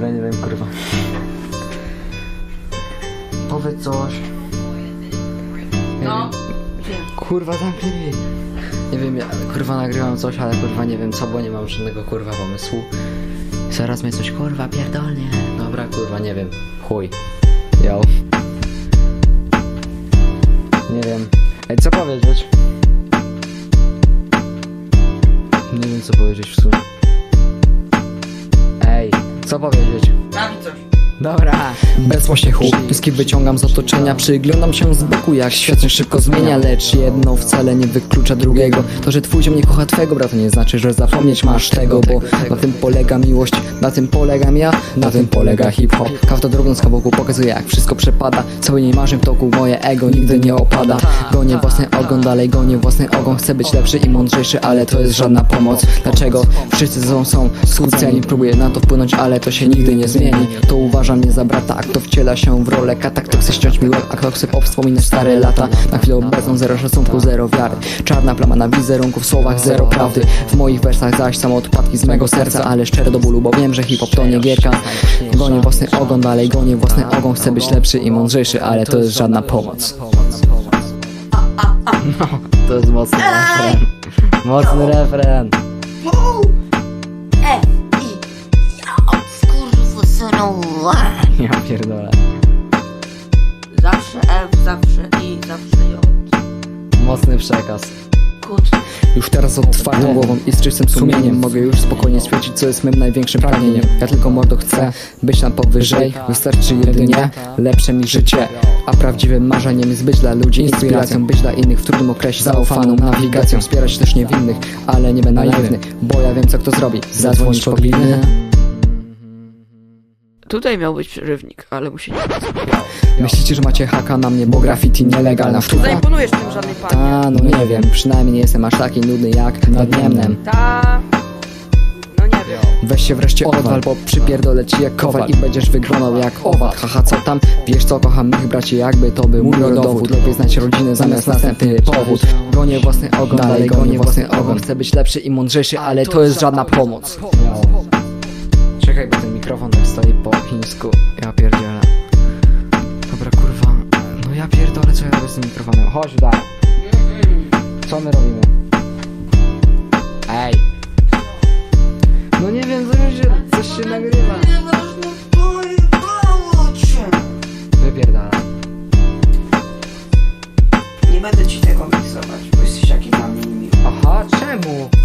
Dobra, nie wiem, kurwa. Powiedz coś. Nie No. wiem. Kurwa, zamknij ryj. Nie wiem, ja kurwa nagrywam coś, ale kurwa nie wiem co, bo nie mam żadnego kurwa pomysłu. Zaraz mnie coś kurwa pierdolnie. Dobra, kurwa, nie wiem. Chuj. Yo. Nie wiem. Ej, co powiedzieć? Nie wiem co powiedzieć w sumie. Co powiedzieć? Dam coś. Dobra, bez pośpiechu Pyski wyciągam z otoczenia. Przyglądam się z boku jak świat się szybko zmienia. Lecz jedno wcale nie wyklucza drugiego. To, że twój ziom nie kocha twego brata Nie znaczy, że zapomnieć masz tego Bo na tym polega miłość. Na tym polegam ja Na tym polega hip-hop. Kawta drobną z boku pokazuje jak wszystko przepada. Cały nie marzeń w toku Moje ego nigdy nie opada. Gonię własny ogon, dalej gonię własny ogon. Chcę być lepszy i mądrzejszy, ale to jest żadna pomoc. Dlaczego? Wszyscy sobą są skłóceni? Próbuję na to wpłynąć, ale to się nigdy nie zmieni. To uważa mnie za brata, a kto wciela się w rolę kata. Kto chce ściąć mi łeb, a kto chce powspominać stare lata? Na chwilę obecną zero szacunku, zero wiary. Czarna plama na wizerunku, w słowach zero prawdy. W moich wersach zaś samo odpadki z mego serca Ale szczere do bólu, bo wiem, że hip-hop to nie gierka. Gonię własny ogon, dalej gonię własny ogon. Chcę być lepszy i mądrzejszy, ale to jest żadna pomoc. No, to jest mocny refren. Mocny refren pierdolę. Zawsze F, zawsze I, zawsze J. Mocny przekaz. Kut. Już teraz otwartą głową i z czystym sumieniem Mogę już spokojnie stwierdzić, co jest mym największym pragnieniem. Ja tylko mordo chcę być tam powyżej. Wystarczy jedynie lepsze mi życie A prawdziwym marzeniem jest być dla ludzi inspiracją Być dla innych w trudnym okresie zaufaną nawigacją Wspierać też niewinnych, ale nie będę naiwny Bo ja wiem co kto zrobi. Zadzwonić po gliny Tutaj miał być przerywnik, ale mu się nie Myślicie, że macie haka na mnie, bo graffiti nielegalna sztuka? Zaimponujesz tym żadnej panie. Ta, no nie wiem, przynajmniej nie jestem aż taki nudny jak nad Niemnem. Ta. No nie wiem. Weź się wreszcie odwal, bo przypierdolę ci jak kowal i będziesz wyglądał jak owad. Haha, co tam? Wiesz co, kocham mych braci, jakby to był mój rodowód Lepiej znać rodzinę zamiast następny powód. Gonię własny ogon, dalej gonię własny ogon. Chcę być lepszy i mądrzejszy, ale to jest żadna pomoc Czekaj, bo ten mikrofon tak stoi po chińsku Ja pierdzielę Dobra, kurwa No ja pierdolę, co ja robię z tym mikrofonem Chodź dalej Co my robimy? Ej no nie wiem, coś się, coś się nagrywa. Wypierdala. Nie będę ci tego miksować, bo jesteś jakiś dla mnie. Aha, czemu?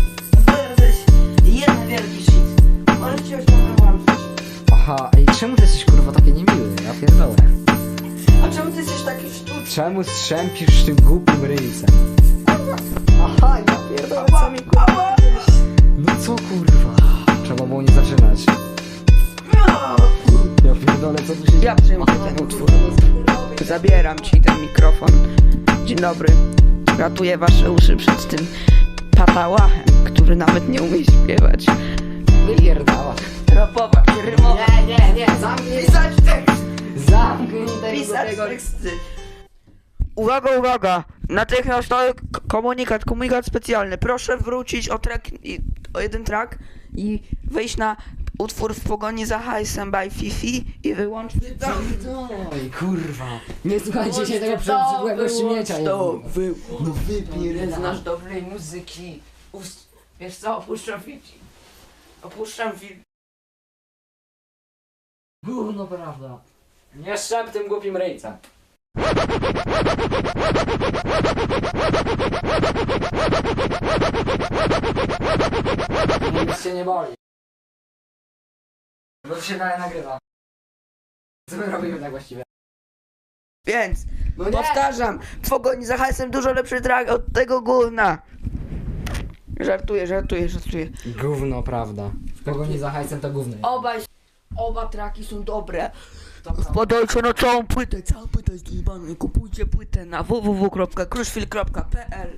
Czemu ty jesteś taki sztuczny? Czemu strzępisz tym głupim ryjcem? Aha, ja pierdolę, co mi kurwa? No co kurwa? Trzeba było nie zaczynać. Ja pierdolę, co tu się Ja przyjmę ten utwór. Zabieram ci ten mikrofon. Dzień dobry. Ratuję wasze uszy przed tym patałachem, który nawet nie umie śpiewać. Wypierdala. Rapować, teksty. Uwaga, uwaga! Natychmiastowy k- komunikat, komunikat specjalny. Proszę wrócić o track, i- o jeden track i wejść na utwór w pogoni za hajsem by Fifi i wyłączyć to. Oj, kurwa. Nie słuchajcie się tego przebrzydłego śmiecia. To wy... No Nie wypierdala. znasz dobrej muzyki. Ust... Wiesz co, opuszczam film. Opuszczam film. Gówno prawda. Nie szczep tym głupim ryjcem. Nic się nie boli. Bo to się dalej nagrywa. Co my robimy tak właściwie? Więc, No nie! powtarzam, w pogoni za hajsem dużo lepszy track od tego gówna. Żartuję, żartuję, żartuję. Gówno prawda. W pogoni za hajcem to gówno. Obaj, oba traki są dobre. Wpadajcie na całą płytę, cała płyta jest zjebana. Kupujcie płytę na www.kruszwil.pl